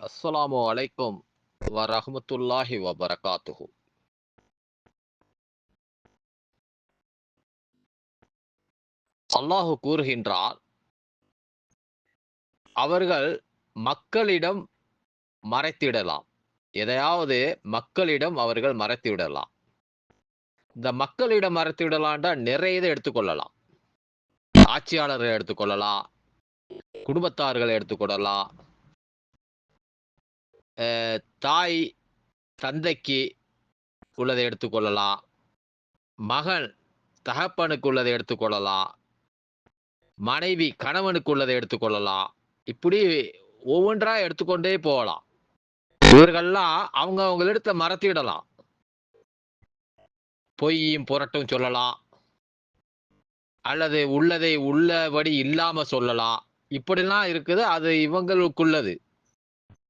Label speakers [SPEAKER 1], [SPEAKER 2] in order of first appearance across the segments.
[SPEAKER 1] அஸ்ஸலாமு அலைக்கும் வரஹ்மத்துல்லாஹி வபரகாத்துஹு. அல்லாஹு கூறுகின்றார் அவர்கள் மக்களிடம் மறைத்திடலாம். எதையாவது மக்களிடம் அவர்கள் மறைத்து விடலாம் இந்த மக்களிடம் மறைத்திடலான்டா நிறைய இதை எடுத்துக்கொள்ளலாம் ஆட்சியாளர்களை எடுத்துக்கொள்ளலாம் குடும்பத்தார்களை எடுத்துக்கொள்ளலாம் தாய் தந்தைக்கு உள்ளதை எடுத்துக்கொள்ளலாம். மகன் தகப்பனுக்கு உள்ளதை எடுத்துக்கொள்ளலாம். மனைவி கணவனுக்கு உள்ளதை எடுத்துக்கொள்ளலாம். இப்படி ஒவ்வொன்றா எடுத்துக்கொண்டே போகலாம். இவர்கள்லாம் அவங்க அவங்களிடத்த மறத்திடலாம் பொய்யும் புரட்டும் சொல்லலாம். அல்லது உள்ளதை உள்ளபடி இல்லாம சொல்லலாம். இப்படிலாம் இருக்குது அது இவங்களுக்குள்ளது.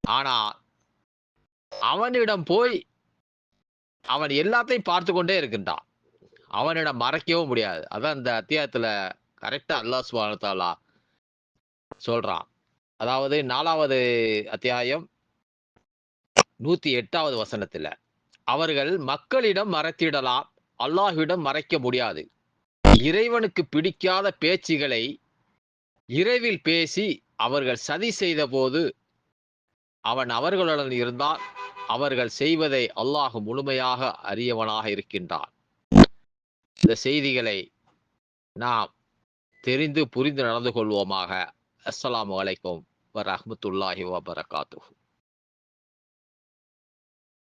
[SPEAKER 1] ஆனா அவனிடம் போய் அவன் எல்லாத்தையும் பார்த்து கொண்டே இருக்கின்றான். அவனிடம் மறைக்கவும் முடியாது. அதான் இந்த அத்தியாயத்துல கரெக்டா அல்லாஹ் சுபானத்தாலா சொல்றான். அதாவது நாலாவது அத்தியாயம் நூத்தி எட்டாவது வசனத்துல அவர்கள் மக்களிடம் மறைத்திடலாம் அல்லாஹ்விடம் மறைக்க முடியாது. இறைவனுக்கு பிடிக்காத பேச்சுகளை இரவில் பேசி அவர்கள் சதி செய்த போது அவன் அவர்களுடன் இருந்தால் அவர்கள் செய்வதை அல்லாஹ் முழுமையாக அறியவனாக இருக்கின்றான். இந்த செய்திகளை நாம் தெரிந்து புரிந்து நடந்து கொள்வோமாக. அஸ்ஸலாமு வலைக்கும் வரமத்துல்லாஹி வபரகாத்துஹு